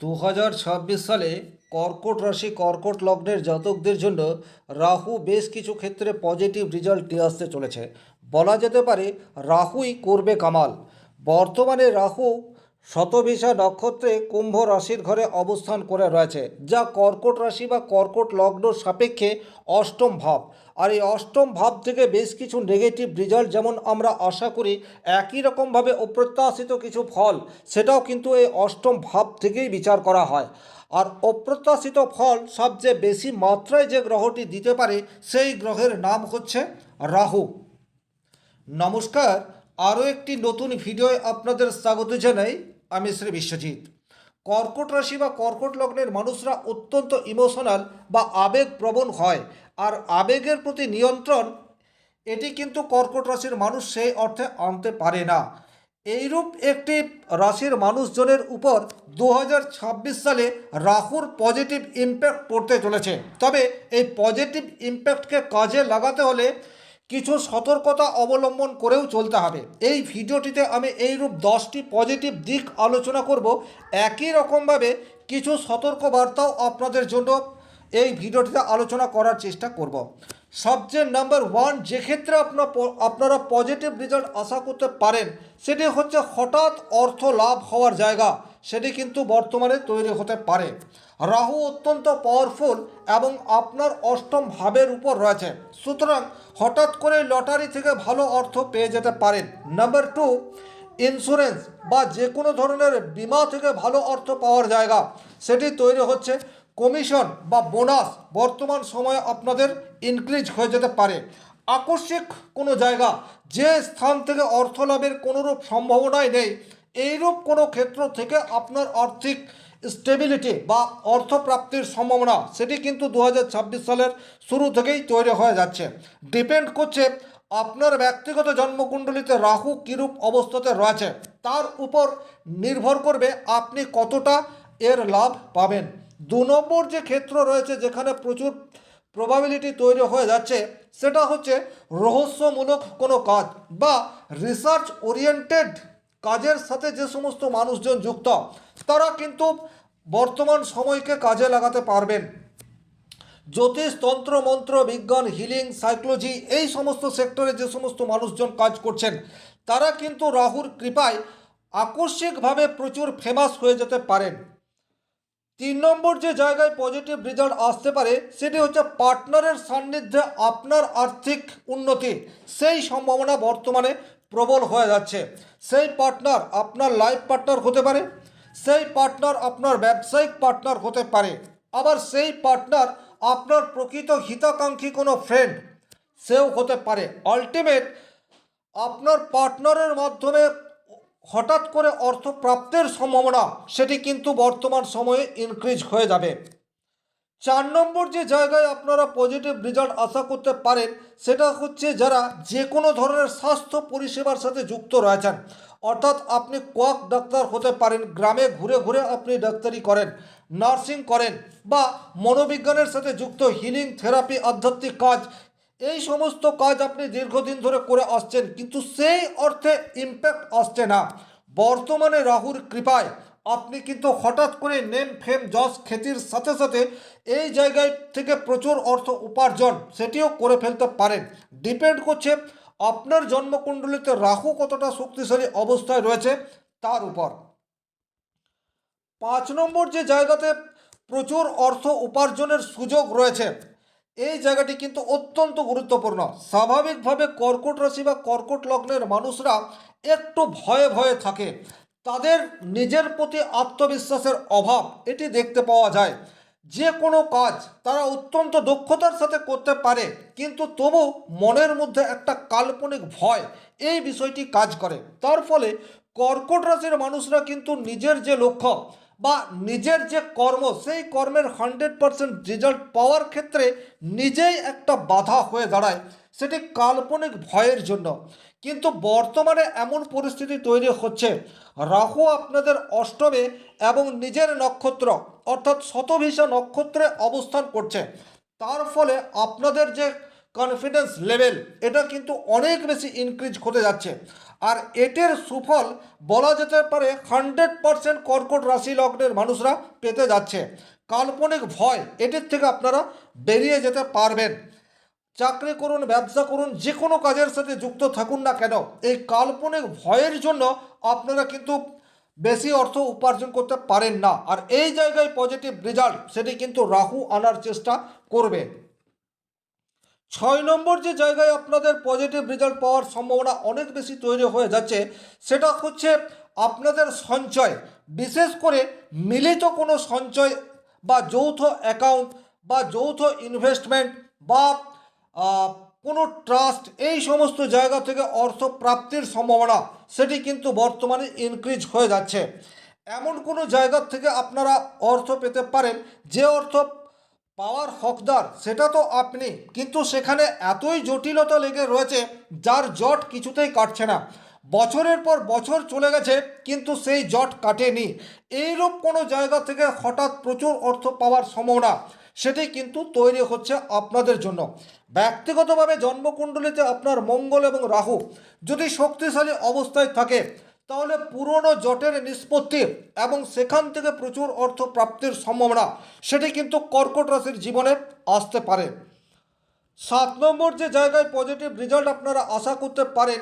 দু হাজার ছাব্বিশ সালে কর্কট রাশি কর্কট লগ্নের জাতকদের জন্য রাহু বেশ কিছু ক্ষেত্রে পজিটিভ রেজাল্ট নিয়ে আসতে চলেছে। বলা যেতে পারে রাহুই করবে কামাল। বর্তমানে রাহু শতভিসা নক্ষত্রে কুম্ভ রাশির ঘরে অবস্থান করে রয়েছে, যা কর্কট রাশি বা কর্কট লগ্ন সাপেক্ষে অষ্টম ভাব। আর এই অষ্টম ভাব থেকে বেশ কিছু নেগেটিভ রেজাল্ট যেমন আমরা আশা করি, একই রকমভাবে অপ্রত্যাশিত কিছু ফল, সেটাও কিন্তু এই অষ্টম ভাব থেকেই বিচার করা হয়। আর অপ্রত্যাশিত ফল সবচেয়ে বেশি মাত্রায় যে গ্রহটি দিতে পারে, সেই গ্রহের নাম হচ্ছে রাহু। নমস্কার, আরও একটি নতুন ভিডিওয় আপনাদের স্বাগত জানাই। আমি শ্রী বিশ্বজিৎ। কর্কট রাশি বা কর্কট লগ্নের মানুষরা অত্যন্ত ইমোশনাল বা আবেগপ্রবণ হয়, আর আবেগের প্রতি নিয়ন্ত্রণ, এটি কিন্তু কর্কট রাশির মানুষ সেই অর্থে আনতে পারে না। এইরূপ একটি রাশির মানুষজনের উপর দু হাজার ছাব্বিশ সালে রাহুর পজিটিভ ইম্প্যাক্ট পড়তে চলেছে। তবে এই পজিটিভ ইম্প্যাক্টকে কাজে লাগাতে হলে কিছু সতর্কতা অবলম্বন করেও চলতে হবে। এই ভিডিওটিতে আমি এইরূপ দশটি পজিটিভ দিক আলোচনা করব। একই রকমভাবে কিছু সতর্কবার্তাও আপনাদের জন্য এই ভিডিওটিতে আলোচনা করার চেষ্টা করব। সবচেয়ে নাম্বার ওয়ান, যে ক্ষেত্রে আপনার আপনারা পজিটিভ রেজাল্ট আশা করতে পারেন, সেটি হচ্ছে হঠাৎ অর্থ লাভ হওয়ার জায়গা। সেটি কিন্তু বর্তমানে তৈরি হতে পারে। রাহু অত্যন্ত পাওয়ারফুল এবং আপনার অষ্টম ভাবের উপর রয়েছে। সুতরাং হঠাৎ করে লটারি থেকে ভালো অর্থ পেয়ে যেতে পারেন। নাম্বার টু ইন্স্যুরেন্স বা যে কোনো ধরনের বিমা থেকে ভালো অর্থ পাওয়ার জায়গা। সেটি তৈরি হচ্ছে কমিশন বা বোনাস বর্তমান সময়ে আপনাদের ইনক্রিজ হয়ে যেতে পারে। আকস্মিক কোনো জায়গা, যে স্থান থেকে অর্থ লাভের কোনোরূপ সম্ভাবনাই নেই। এইরূপ কোনো ক্ষেত্র থেকে আপনার আর্থিক স্টেবিলিটি বা অর্থপ্রাপ্তির সম্ভাবনা, সেটি কিন্তু দু হাজার ছাব্বিশ সালের শুরু থেকেই তৈরি হয়ে যাচ্ছে। ডিপেন্ড করছে আপনার ব্যক্তিগত জন্মকুণ্ডলিতে রাহু কীরূপ অবস্থাতে রয়েছে, তার উপর নির্ভর করবে আপনি কতটা এর লাভ পাবেন। দু নম্বর যে ক্ষেত্র রয়েছে যেখানে প্রচুর প্রবাবিলিটি তৈরি হয়ে যাচ্ছে, সেটা হচ্ছে রহস্যমূলক কোনো কাজ বা রিসার্চ ওরিয়েন্টেড কাজের সাথে যে সমস্ত মানুষজন যুক্ত, তারা কিন্তু বর্তমান সময়কে কাজে লাগাতে পারবেন। জ্যোতিষ, তন্ত্র, মন্ত্র, বিজ্ঞান হিলিং সাইকোলজি এই সমস্ত সেক্টরে যে সমস্ত মানুষজন কাজ করছেন, তারা কিন্তু রাহুর কৃপায় আকস্মিকভাবে প্রচুর ফেমাস হয়ে যেতে পারেন। তিন নম্বর যে জায়গায় পজিটিভ রেজাল্ট আসতে পারে, সেটি হচ্ছে পার্টনারের সান্নিধ্যে আপনার আর্থিক উন্নতি। সেই সম্ভাবনা বর্তমানে প্রবল হয়ে যাচ্ছে। সেই পার্টনার আপনার লাইফ পার্টনার হতে পারে, সেই পার্টনার আপনার ব্যবসায়িক পার্টনার হতে পারে। আবার সেই পার্টনার আপনার প্রকৃত হিতাকাঙ্ক্ষী কোনো ফ্রেন্ড সেও হতে পারে। আলটিমেট আপনার পার্টনারের মাধ্যমে হঠাৎ করে অর্থ প্রাপ্তের সম্ভাবনা, সেটি কিন্তু বর্তমান সময়ে ইনক্রিজ হয়ে যাবে। চার নম্বর যে জায়গায় আপনারা পজিটিভ রেজাল্ট আশা করতে পারেন, সেটা হচ্ছে যারা যে কোনো ধরনের স্বাস্থ্য পরিষেবার সাথে যুক্ত রয়েছেন। অর্থাৎ আপনি কোয়াক ডাক্তার হতে পারেন, গ্রামে ঘুরে ঘুরে আপনি ডাক্তারি করেন, নার্সিং করেন বা মনোবিজ্ঞানের সাথে যুক্ত হিলিং থেরাপি আধ্যাত্মিক কাজ, এই সমস্ত কাজ আপনি দীর্ঘদিন ধরে করে আসছেন, কিন্তু সেই অর্থে ইম্প্যাক্ট আসছে না। বর্তমানে রাহুর কৃপায় আপনি কিন্তু হঠাৎ করে নেম, ফেম, যশ, খ্যাতির সাথে সাথে এই জায়গায় থেকে প্রচুর অর্থ উপার্জন সেটিও করে ফেলতে পারেন। ডিপেন্ড করছে আপনার জন্মকুণ্ডলিতে রাহু কতটা শক্তিশালী অবস্থায় রয়েছে তার উপর। পাঁচ নম্বর যে জায়গাতে প্রচুর অর্থ উপার্জনের সুযোগ রয়েছে, এই জায়গাটি কিন্তু অত্যন্ত গুরুত্বপূর্ণ। স্বাভাবিকভাবে কর্কট রাশি বা কর্কট লগ্নের মানুষরা একটু ভয়ে ভয়ে থাকে। তাদের নিজের প্রতি আত্মবিশ্বাসের অভাব, এটি দেখতে পাওয়া যায়। যে কোনো কাজ তারা অত্যন্ত দক্ষতার সাথে করতে পারে, কিন্তু তবু মনের মধ্যে একটা কাল্পনিক ভয়, এই বিষয়টি কাজ করে। তার ফলে কর্কট রাশির মানুষরা কিন্তু নিজের যে লক্ষ্য বা নিজের যে কর্ম, সেই কর্মের হান্ড্রেড পারসেন্ট রেজাল্ট পাওয়ার ক্ষেত্রে নিজেই একটা বাধা হয়ে দাঁড়ায়। সেটি কাল্পনিক ভয়ের জন্য। কিন্তু বর্তমানে এমন পরিস্থিতি তৈরি হচ্ছে। রাহু আপনাদের অষ্টমে এবং নিজের নক্ষত্র, অর্থাৎ শতভিসা নক্ষত্রে অবস্থান করছে। তার ফলে আপনাদের যে কনফিডেন্স লেভেল এটা কিন্তু অনেক বেশি ইনক্রিজ হতে যাচ্ছে। আর এটের সুফল বলা যেতে পারে হান্ড্রেড পারসেন্ট কর্কট রাশি লগ্নের মানুষরা পেতে যাচ্ছে। কাল্পনিক ভয় এটির থেকে আপনারা বেরিয়ে যেতে পারবেন। চাকরি করুন, ব্যবসা করুন যে কোনো কাজের সাথে যুক্ত থাকুন না কেন, এই কাল্পনিক ভয়ের জন্য আপনারা কিন্তু বেশি অর্থ উপার্জন করতে পারেন না। আর এই জায়গায় পজিটিভ রেজাল্ট সেটি কিন্তু রাহু আনার চেষ্টা করবে। ছয় নম্বর যে জায়গায় আপনাদের পজিটিভ রেজাল্ট পাওয়ার সম্ভাবনা অনেক বেশি তৈরি হয়ে যাচ্ছে, সেটা হচ্ছে আপনাদের সঞ্চয়। বিশেষ করে মিলিত কোনো সঞ্চয় বা যৌথ অ্যাকাউন্ট বা যৌথ ইনভেস্টমেন্ট বা কোনো ট্রাস্ট এই সমস্ত জায়গা থেকে অর্থ প্রাপ্তির সম্ভাবনা, সেটি কিন্তু বর্তমানে ইনক্রিজ হয়ে যাচ্ছে। এমন কোনো জায়গা থেকে আপনারা অর্থ পেতে পারেন, যে অর্থ পাওয়ার হকদার, সেটা তো আপনি। কিন্তু সেখানে এতই জটিলতা লেগে রয়েছে, যার জট কিছুতেই কাটছে না। বছরের পর বছর চলে গেছে, কিন্তু সেই জট কাটেনি। এইরূপ কোনো জায়গা থেকে হঠাৎ প্রচুর অর্থ পাওয়ার সম্ভাবনা, সেটি কিন্তু তৈরি হচ্ছে আপনাদের জন্য। ব্যক্তিগতভাবে জন্মকুণ্ডলিতে আপনার মঙ্গল এবং রাহু যদি শক্তিশালী অবস্থায় থাকে তাহলে পুরনো জটের নিষ্পত্তি এবং সেখান থেকে প্রচুর অর্থ প্রাপ্তির সম্ভাবনা, সেটি কিন্তু কর্কট রাশির জীবনে আসতে পারে। সাত নম্বর যে জায়গায় পজিটিভ রেজাল্ট আপনারা আশা করতে পারেন,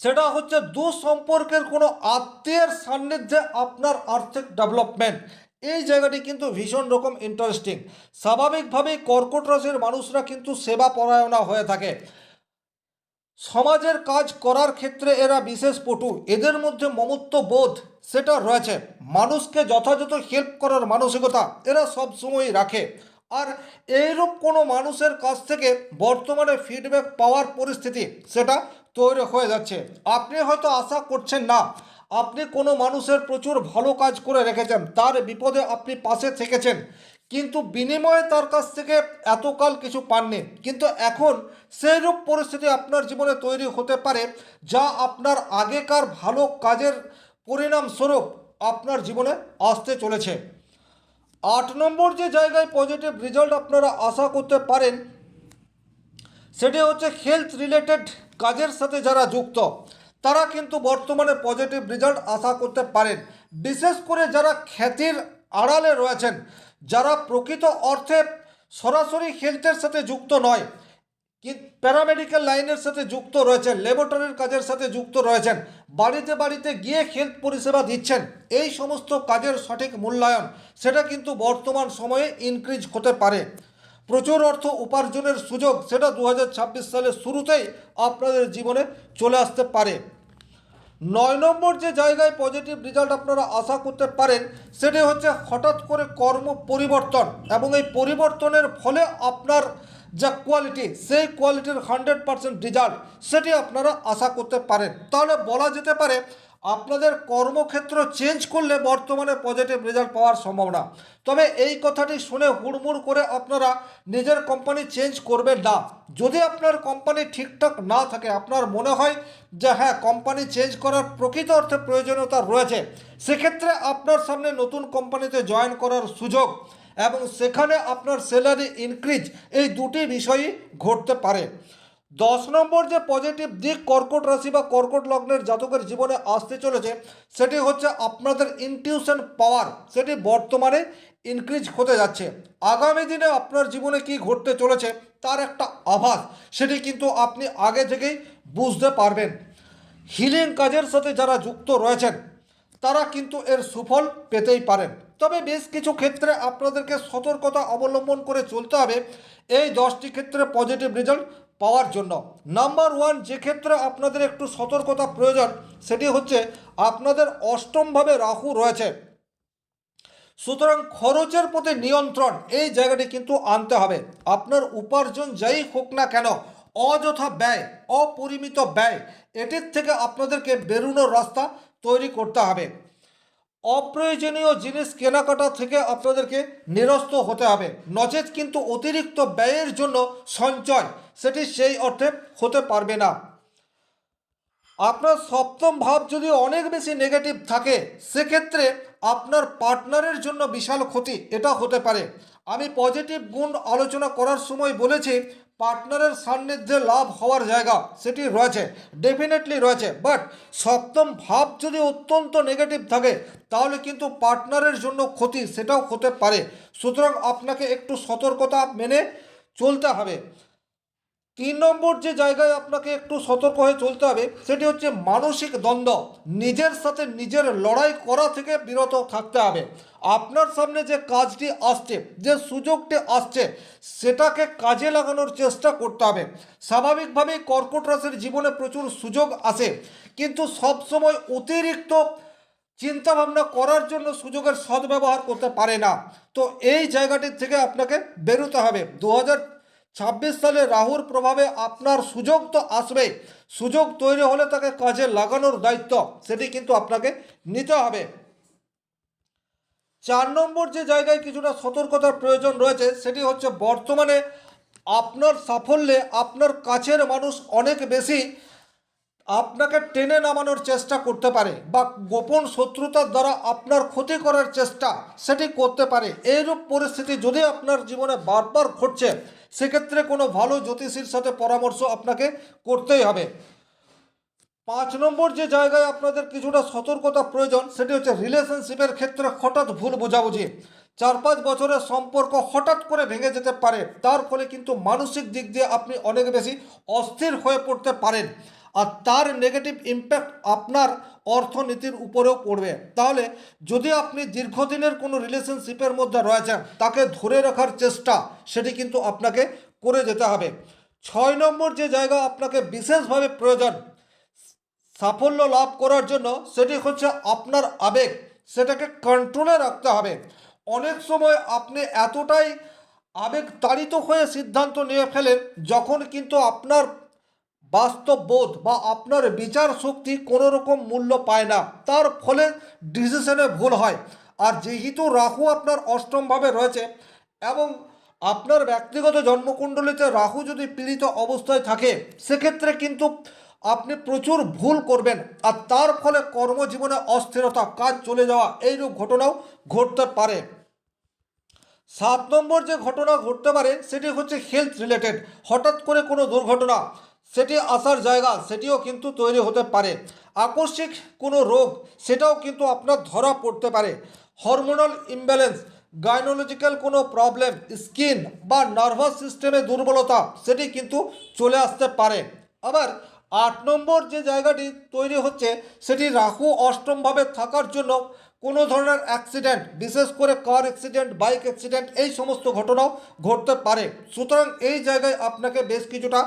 সেটা হচ্ছে দু সম্পর্কের কোনো আত্মীয়ের সান্নিধ্যে আপনার আর্থিক ডেভেলপমেন্ট এই জায়গাটি কিন্তু ভীষণ রকম ইন্টারেস্টিং স্বাভাবিকভাবেই কর্কট রাশির মানুষরা কিন্তু সেবা পরায়ণা হয়ে থাকে। সমাজের কাজ করার ক্ষেত্রে এরা বিশেষ পটু। এদের মধ্যে মমত্ব বোধ সেটা রয়েছে। মানুষকে যথাযথ হেল্প করার মানসিকতা এরা সব সময় রাখে। আর এইরূপ কোনো মানুষের কাছ থেকে বর্তমানে ফিডব্যাক পাওয়ার পরিস্থিতি সেটা তৈরি হয়ে যাচ্ছে। আপনি হয়তো আশা করছেন না, আপনি কোনো মানুষের প্রচুর ভালো কাজ করে রেখেছেন, তার বিপদে আপনি পাশে থেকেছেন। কিন্তু বিনিময়ে তার কাছ থেকে এতকাল কিছু পাননি। কিন্তু এখন সেইরূপ পরিস্থিতি আপনার জীবনে তৈরি হতে পারে, যা আপনার আগেকার ভালো কাজের পরিণামস্বরূপ আপনার জীবনে আসতে চলেছে। আট নম্বর যে জায়গায় পজিটিভ রেজাল্ট আপনারা আশা করতে পারেন, সেটি হচ্ছে হেলথ রিলেটেড কাজের সাথে যারা যুক্ত, তারা কিন্তু বর্তমানে পজিটিভ রেজাল্ট আশা করতে পারেন। বিশেষ করে যারা খ্যাতির আড়ালে রয়েছেন যারা প্রকৃত অর্থে সরাসরি হেলথের সাথে যুক্ত নয় প্যারামেডিক্যাল লাইনের সাথে যুক্ত রয়েছেন ল্যাবরেটরির কাজের সাথে যুক্ত রয়েছেন, বাড়িতে বাড়িতে গিয়ে হেলথ পরিষেবা দিচ্ছেন, এই সমস্ত কাজের সঠিক মূল্যায়ন, সেটা কিন্তু বর্তমান সময়ে ইনক্রিজ হতে পারে। প্রচুর অর্থ উপার্জনের সুযোগ, সেটা দু হাজার ছাব্বিশ সালের শুরুতেই আপনাদের জীবনে চলে আসতে পারে। নয় নম্বর যে জায়গায় পজিটিভ রেজাল্ট আপনারা আশা করতে পারেন, সেটি হচ্ছে হঠাৎ করে কর্ম পরিবর্তন এবং এই পরিবর্তনের ফলে আপনার যা কোয়ালিটি সেই কোয়ালিটির হান্ড্রেড পারসেন্ট রেজাল্ট সেটি আপনারা আশা করতে পারেন। তাহলে বলা যেতে পারে আপনাদের কর্মক্ষেত্র চেঞ্জ করলে বর্তমানে পজিটিভ রেজাল্ট পাওয়ার সম্ভাবনা। তবে এই কথাটি শুনে হুড়মুড় করে আপনারা নিজের কোম্পানি চেঞ্জ করবেন না। যদি আপনার কোম্পানি ঠিকঠাক না থাকে, আপনার মনে হয় যে হ্যাঁ কোম্পানি চেঞ্জ করার প্রকৃত অর্থে প্রয়োজনীয়তা রয়েছে, সেক্ষেত্রে আপনার সামনে নতুন কোম্পানিতে জয়েন করার সুযোগ এবং সেখানে আপনার স্যালারি ইনক্রিজ এই দুটি বিষয়ই ঘটতে পারে। দশ নম্বর যে পজিটিভ দিক কর্কট রাশি বা কর্কট লগ্নের জাতকের জীবনে আসতে চলেছে, সেটি হচ্ছে আপনাদের ইনটিউশন পাওয়ার সেটি বর্তমানে ইনক্রিজ হতে যাচ্ছে। আগামী দিনে আপনার জীবনে কি ঘটতে চলেছে, তার একটা আভাস, সেটি কিন্তু আপনি আগে থেকেই বুঝতে পারবেন। হিলিং কাজের সাথে যারা যুক্ত রয়েছেন, তারা কিন্তু এর সুফল পেতেই পারেন। তবে বেশ কিছু ক্ষেত্রে আপনাদেরকে সতর্কতা অবলম্বন করে চলতে হবে। এই দশটি ক্ষেত্রে পজিটিভ রেজাল্ট পাওয়ার জন্য। নাম্বার ওয়ান যে ক্ষেত্রে আপনাদের একটু সতর্কতা প্রয়োজন, সেটি হচ্ছে আপনাদের অষ্টমভাবে রাহু রয়েছে। সুতরাং খরচের প্রতি নিয়ন্ত্রণ, এই জায়গাটি কিন্তু আনতে হবে। আপনার উপার্জন যাই হোক না কেন, অযথা ব্যয়, অপরিমিত ব্যয়, এটির থেকে আপনাদেরকে বেরোনোর রাস্তা তৈরি করতে হবে। অপ্রয়োজনীয় জিনিস কেনাকাটা থেকে আপনাদেরকে নিরস্ত হতে হবে। নচেত কিন্তু অতিরিক্ত ব্যয়ের জন্য সঞ্চয়, সেটি সেই অর্থে হতে পারবে না। আপনার সপ্তম ভাব যদি অনেক বেশি নেগেটিভ থাকে, সেক্ষেত্রে আপনার পার্টনারের জন্য বিশাল ক্ষতি। এটা হতে পারে। আমি পজিটিভ গুণ আলোচনা করার সময় বলেছি পার্টনারের সান্নিধ্যে লাভ হওয়ার জায়গা সেটি রয়েছে ডেফিনেটলি রয়েছে। বাট সপ্তম ভাব যদি অত্যন্ত নেগেটিভ থাকে, তাহলে কিন্তু পার্টনারের জন্য ক্ষতি সেটাও হতে পারে। সুতরাং আপনাকে একটু সতর্কতা মেনে চলতে হবে। তিন নম্বর যে জায়গায় আপনাকে একটু সতর্ক হয়ে চলতে হবে, সেটি হচ্ছে মানসিক দ্বন্দ্ব। নিজের সাথে নিজের লড়াই করা থেকে বিরত থাকতে হবে। আপনার সামনে যে কাজটি আসছে, যে সুযোগটি আসছে, সেটাকে কাজে লাগানোর চেষ্টা করতে হবে। স্বাভাবিকভাবেই কর্কট রাশির জীবনে প্রচুর সুযোগ আসে, কিন্তু সবসময় অতিরিক্ত চিন্তা ভাবনা করার জন্য সুযোগের সদ্ব্যবহার করতে পারে না। তো এই জায়গাটির থেকে আপনাকে বেরোতে হবে। দু ছাব্বিশ সালে রাহুর প্রভাবে আপনার সুযোগ তো আসবে। সুযোগ তৈরি হলে তাকে কাজে লাগানোর দায়িত্ব, সেটি কিন্তু আপনাকে নিতে হবে। চার নম্বর যে জায়গায় কিছুটা সতর্কতার প্রয়োজন রয়েছে, সেটি হচ্ছে বর্তমানে আপনার সাফল্যে আপনার কাছের মানুষ অনেক বেশি। আপনাকে টেনে নামানোর চেষ্টা করতে পারে বা গোপন শত্রুতার দ্বারা আপনার ক্ষতি করার চেষ্টা সেটি করতে পারে। এইরূপ পরিস্থিতি যদি আপনার জীবনে বারবার ঘটছে, সেক্ষেত্রে কোনো ভালো জ্যোতিষীর সাথে পরামর্শ আপনাকে করতেই হবে। পাঁচ নম্বর যে জায়গায় আপনাদের কিছুটা সতর্কতা প্রয়োজন, সেটি হচ্ছে রিলেশনশিপের ক্ষেত্রে হঠাৎ ভুল বোঝাবুঝি। চার পাঁচ বছরের সম্পর্ক হঠাৎ করে ভেঙে যেতে পারে, তার ফলে কিন্তু মানসিক দিক দিয়ে আপনি অনেক বেশি অস্থির হয়ে পড়তে পারেন। আর তার নেগেটিভ ইম্প্যাক্ট আপনার অর্থনীতির উপরেও পড়বে। তাহলে যদি আপনি দীর্ঘদিনের কোনো রিলেশনশিপের মধ্যে রয়েছেন, তাকে ধরে রাখার চেষ্টা, সেটি কিন্তু আপনাকে করে যেতে হবে। ছয় নম্বর যে জায়গা আপনাকে বিশেষভাবে প্রয়োজন, সাফল্য লাভ করার জন্য, সেটি হচ্ছে আপনার আবেগ। সেটাকে কন্ট্রোলে রাখতে হবে। অনেক সময় আপনি এতটাই আবেগ তাড়িত হয়ে সিদ্ধান্ত নিয়ে ফেলেন, যখন কিন্তু আপনার বাস্তব বোধ বা আপনার বিচার শক্তি কোনো রকম মূল্য পায় না। তার ফলে ডিসিশনে ভুল হয়। আর যেহেতু রাহু আপনার অষ্টমভাবে রয়েছে এবং আপনার ব্যক্তিগত জন্মকুণ্ডলিতে রাহু যদি পীড়িত অবস্থায় থাকে, সেক্ষেত্রে কিন্তু আপনি প্রচুর ভুল করবেন। আর তার ফলে কর্মজীবনে অস্থিরতা, কাজ চলে যাওয়া এইরূপ ঘটনাও ঘটতে পারে। সাত নম্বর যে ঘটনা ঘটতে পারে, সেটি হচ্ছে হেলথ রিলেটেড হঠাৎ করে কোনো দুর্ঘটনা সেটি আসার জায়গা, সেটিও কিন্তু তৈরি হতে পারে। আকস্মিক কোনো রোগ, সেটাও কিন্তু আপনার ধরা পড়তে পারে। হরমোনাল ইমব্যালেন্স, গাইনোলজিক্যাল কোনো প্রবলেম, স্কিন বা নার্ভাস সিস্টেমে দুর্বলতা, সেটি কিন্তু চলে আসতে পারে। আবার আট নম্বর যে জায়গাটি তৈরি হচ্ছে, সেটি রাহু অষ্টমভাবে থাকার জন্য কোনো ধরনের অ্যাক্সিডেন্ট, বিশেষ করে কার অ্যাক্সিডেন্ট, বাইক অ্যাক্সিডেন্ট, এই সমস্ত ঘটনাও ঘটতে পারে। সুতরাং এই জায়গায় আপনাকে বেশ কিছুটা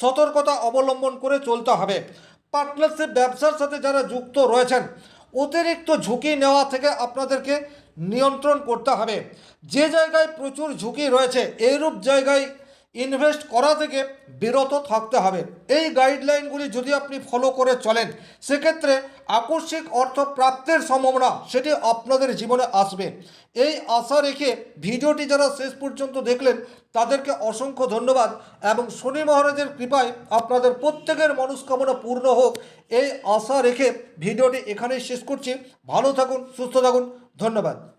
সতর্কতা অবলম্বন করে চলতে হবে। পার্টনারশিপ ব্যবসার সাথে যারা যুক্ত রয়েছেন, অতিরিক্ত ঝুঁকি নেওয়া থেকে আপনাদেরকে নিয়ন্ত্রণ করতে হবে। যে জায়গায় প্রচুর ঝুঁকি রয়েছে, এইরূপ জায়গায় ইনভেস্ট করা থেকে বিরত থাকতে হবে। এই গাইডলাইনগুলি যদি আপনি ফলো করে চলেন, সেক্ষেত্রে আকস্মিক অর্থ প্রাপ্তির সম্ভাবনা সেটি আপনাদের জীবনে আসবে। এই আশা রেখে ভিডিওটি যারা শেষ পর্যন্ত দেখলেন, তাদেরকে অসংখ্য ধন্যবাদ এবং শনি মহারাজের কৃপায় আপনাদের প্রত্যেকের মনস্কামনা পূর্ণ হোক। এই আশা রেখে ভিডিওটি এখানেই শেষ করছি। ভালো থাকুন, সুস্থ থাকুন। ধন্যবাদ।